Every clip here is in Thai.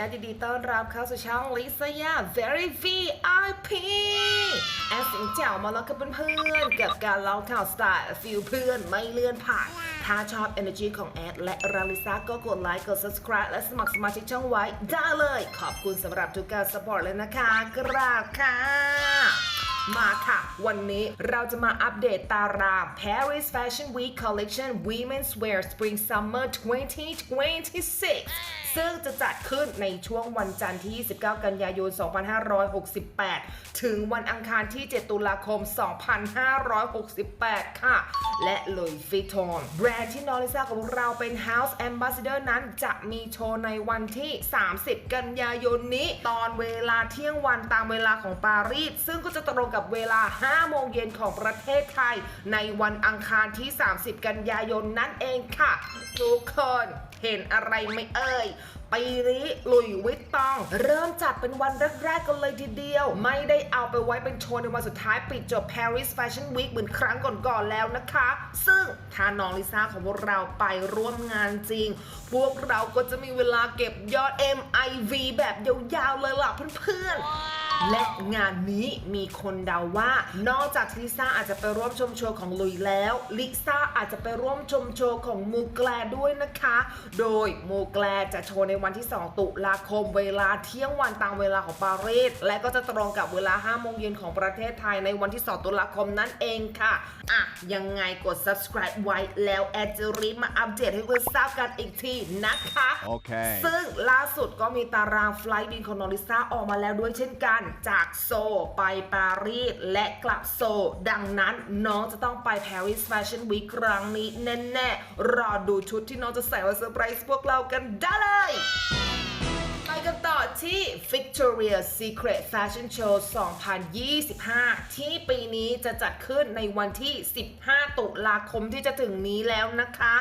แอดดีต้อนรับเข้าสู่ช่องลิซยา very VIP แอดสิงเจ้ามาแล้วกับเพื่อนๆกับการเล่าข่าวสไตล์ฟิลเพื่อนไม่เลื่อนผ่าน ถ้าชอบ energy ของแอดและราลิซาก็กดไลค์กด subscribe และสมัครสมาชิกช่องไว้ได้เลย ขอบคุณสำหรับทุกการ support เลยนะคะ กราบค่ะมาค่ะ วันนี้เราจะมาอัปเดตตาราง Paris Fashion Week Collection Women's Wear Spring Summer 2026ซึ่งจะจัดขึ้นในช่วงวันจันทร์ที่ 29 กันยายน 2568 ถึงวันอังคารที่ 7 ตุลาคม 2568 ค่ะ และลุยฟิตอนแบรนด์ที่นอริซาของเราเป็น House Ambassador นั้นจะมีโชว์ในวันที่ 30 กันยายนนี้ ตอนเวลาเที่ยงวันตามเวลาของปารีส ซึ่งก็จะตรงกับเวลา 5 โมงเย็นของประเทศไทย ในวันอังคารที่ 30 กันยายนนั่นเองค่ะ ทุกคนเห็นอะไรไม่เอ่ยปีนี้ลุยวิตตอง เริ่มจัดเป็นวันแรกๆกันเลยทีเดียว ไม่ได้เอาไปไว้เป็นโชว์ในวันสุดท้ายปิดจบ Paris Fashion Week เหมือนครั้งก่อนๆแล้วนะคะ ซึ่งถ้าน้องลิซ่าของพวกเราไปร่วมงานจริง พวกเราก็จะมีเวลาเก็บยอด MIV แบบยาวๆเลยล่ะเพื่อนๆ และงานนี้มีคนเดาว่า นอกจากลิซ่าอาจจะไปร่วมชมโชว์ของลุยแล้วลิซ่าอาจจะไปร่วมชมโชว์ของมูแกลด้วยนะคะ โดยมูแกลจะโชว์ในวันที่ 2 ตุลาคมเวลาเที่ยงวันตามเวลาของปารีสและก็จะตรงกับเวลา5โมงเย็นของประเทศไทยในวันที่ 2 ตุลาคมนั่นเองค่ะอะยังไงกด subscribe ไว้แล้วแอดจะรีบมาอัปเดตให้เพื่อนทราบกันอีกทีนะคะ โอเค ซึ่งล่าสุดก็มีตารางไฟลท์บินของนอริซ่าออกมาแล้วด้วยเช่นกันจากโซไปปารีสและกลับโซ ดังนั้นน้องจะต้องไป Paris Fashion Week ครั้งนี้แน่ๆ รอดูชุดที่น้องจะใส่มาเซอร์ไพรส์พวกเรากันได้เลย ที่ Victoria Secret Fashion Show 2025 ที่ปีนี้จะจัดขึ้นในวันที่ 15 ตุลาคมที่จะถึงนี้แล้วนะคะ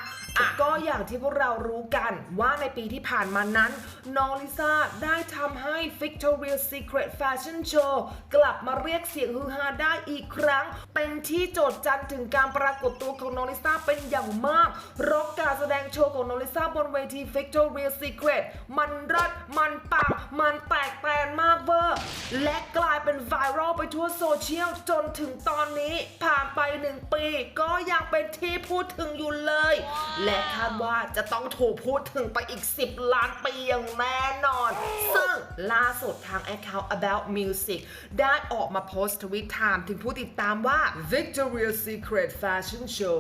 ะก็อย่างที่พวกเรารู้กันว่าในปีที่ผ่านมานั้น น้องลิซ่าได้ทำให้ Victoria Secret Fashion Show กลับมาเรียกเสียงฮือฮาได้อีกครั้ง เป็นที่โจทย์จันถึงการปรากฏตัวของน้องลิซ่าเป็นอย่างมากรบการแสดงโชว์ของน้องลิซ่าบนเวที Victoria Secret มันรัดมันปังมันแตกแตนมากเวอร์ และกลายเป็นไวรัลไปทั่วโซเชียลจนถึงตอนนี้ผ่านไปหนึ่งปี ก็ยังเป็นที่พูดถึงอยู่เลย และคาดว่าจะต้องถูกพูดถึงไปอีก 10 ล้านปีอย่างแน่นอนซึ่ง ล่าสุดทาง Account About Music ได้ออกมาโพสต์ทวิตถามถึงผู้ติดตามว่า Victoria's Secret Fashion Show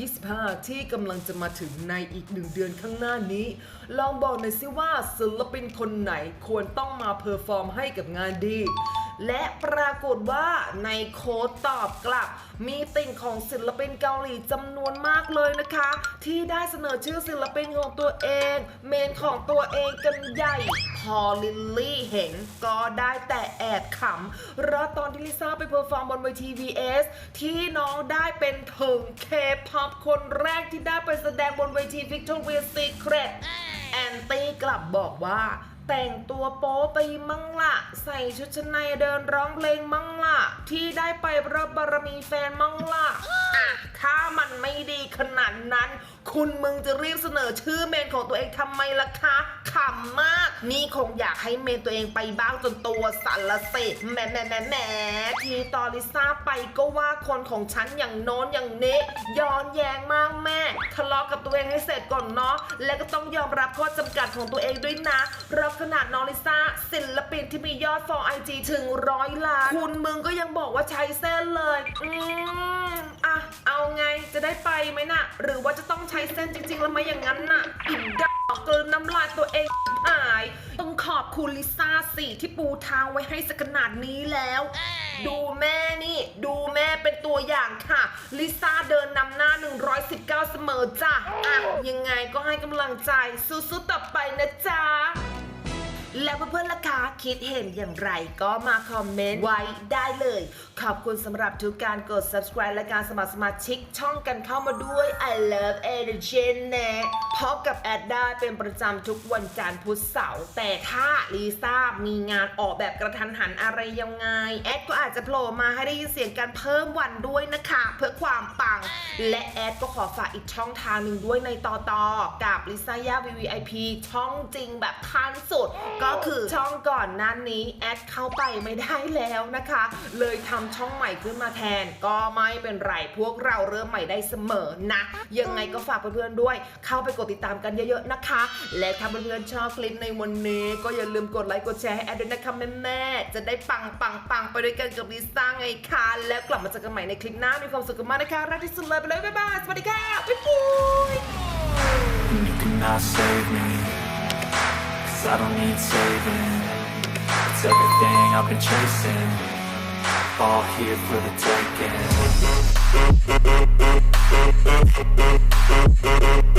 2025 ที่กำลังจะมาถึงในอีกหนึ่งเดือนข้างหน้านี้ ลองบอกหน่อยสิว่าศิลปินคนไหนควรต้องมาเพอร์ฟอร์มให้กับงานดี และปรากฏว่าในโค้ดตอบกลับ มีติ่งของศิลปินเกาหลีจำนวนมากเลยนะคะ ที่ได้เสนอชื่อศิลปินของตัวเอง เมนของตัวเองกันใหญ่ พอลิลลี่เห็นก็ได้แต่แอบขำเพราะตอนที่ลิซ่าไปเพอร์ฟอร์มบนเวที VS ที่น้องได้เป็นถึงเคป๊อปคนแรกที่ได้ไปแสดงบนเวที Victoria's Secret แอนตี้กลับบอกว่า แต่งตัวโป๊ไปมั่งละใส่ชุดชั้นในเดินร้องเพลงมั่งละที่ได้ไปเพราะบารมีแฟนมั่งละอะถ้ามันไม่ดีขนาดนั้น คุณมึงจะรีบเสนอชื่อเมนของตัวเองทำไมล่ะคะขำมาก นี่คงอยากให้เมนตัวเองไปบ้างจนตัวสั่นละสิแหมแหมแหมแหมทีตอนลิซ่าไปก็ว่าคนของฉันอย่างโน้นอย่างนี้ย้อนแย้งมากแม่ทะเลาะกับตัวเองให้เสร็จก่อนเนาะแล้วก็ต้องยอมรับข้อจำกัดของตัวเองด้วยนะเราะขนาดน้องลิซ่าศิลปินที่มียอดฟอลไอจีถึงร้อยล้านคุณมึงก็ยังบอกว่าใช้เส้นเลย อืม เอาไงจะได้ไปไหมน่ะ หรือว่าจะต้องใช้เส้นจริง ๆ แล้วไหมอย่างนั้นน่ะอิ่มดอกเกินน้ำลายตัวเองหาย ต้องขอบคุณลิซ่าสิที่ปูทางไว้ให้สักขนาดนี้แล้ว ดูแม่นี่ ดูแม่เป็นตัวอย่างค่ะ ลิซ่าเดินนำหน้า 119 เสมอจ้ะอะยังไงก็ให้กำลังใจสู้ๆต่อไปนะจ๊ะ แล้วเพื่อนๆล่ะคะคิดเห็นอย่างไรก็มาคอมเมนต์ไว้ได้เลย ขอบคุณสำหรับทุกการกด subscribe และการสมัครสมาชิกช่องกันเข้ามาด้วย I love energy นะพบกับแอดได้เป็นประจำทุกวันจันทร์พุธเสาร์แต่ถ้าลิซ่ามีงานออกแบบกระทันหันอะไรยังไง แอดก็อาจจะโผล่มาให้ได้ยินเสียงกันเพิ่มวันด้วยนะคะ เพื่อความปัง และแอดก็ขอฝากอีกช่องทางหนึ่งด้วยในต่อต่อกับลิซ่าย่า VVIP ช่องจริงแบบขั้นสุดก็็คือช่องก่อนนั้นนี้แอดเข้าไปไม่ได้แล้วนะคะ เลยทำช่องใหม่ขึ้นมาแทน ก็ไม่เป็นไรพวกเราเริ่มใหม่ได้เสมอนะ ยังไงก็ฝากเพื่อนๆด้วย เข้าไปกดติดตามกันเยอะๆนะคะ และถ้าเพื่อนๆชอบคลิปในวันนี้ ก็อย่าลืมกดไลค์กดแชร์ให้แอดด้วยนะคะแม่ๆจะได้ปังปังปังๆไปด้วยกันกับลิซ่าไงคะแล้วกลับมาเจอกันใหม่ในคลิปหน้ามีความสุขกันมากนะคะรักที่สุดเลยไปเลยบ๊ายบายสวัสดีค่ะบ๊ายบาย You cannot save me. I don't need saving. It's everything I've been chasing. All here for the taking